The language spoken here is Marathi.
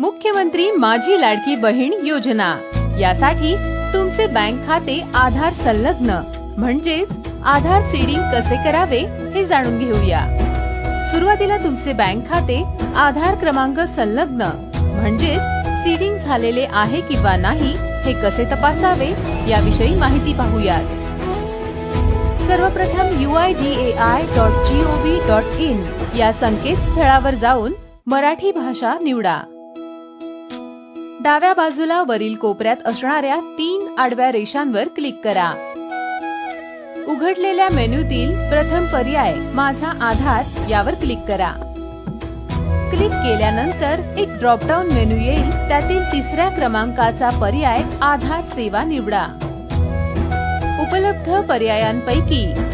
मुख्यमंत्री माझी लाडकी बहीण योजना. यासाठी तुमचे बँक खाते आधार संलग्न म्हणजेच आधार सीडिंग कसे करावे हे जाणून घेऊया. सुरुवातीला तुमचे बँक खाते आधार क्रमांक संलग्न म्हणजेच सीडिंग झालेले आहे किंवा नाही हे कसे तपासावे याविषयी माहिती पाहूयात. सर्वप्रथम U I D A I dot G O V dot in या संकेतस्थळावर जाऊन मराठी भाषा निवडा. डाव्या बाजूला वरील कोपऱ्यात असणाऱ्या तीन आडव्या रेषांवर क्लिक करा. उघडलेल्या मेन्यूतील प्रथम पर्याय माझा आधार यावर क्लिक करा. क्लिक केल्यानंतर एक ड्रॉपडाऊन मेनू येईल. त्यातील तिसऱ्या क्रमांकाचा पर्याय आधार सेवा निवडा. उपलब्ध पर्यायांपैकी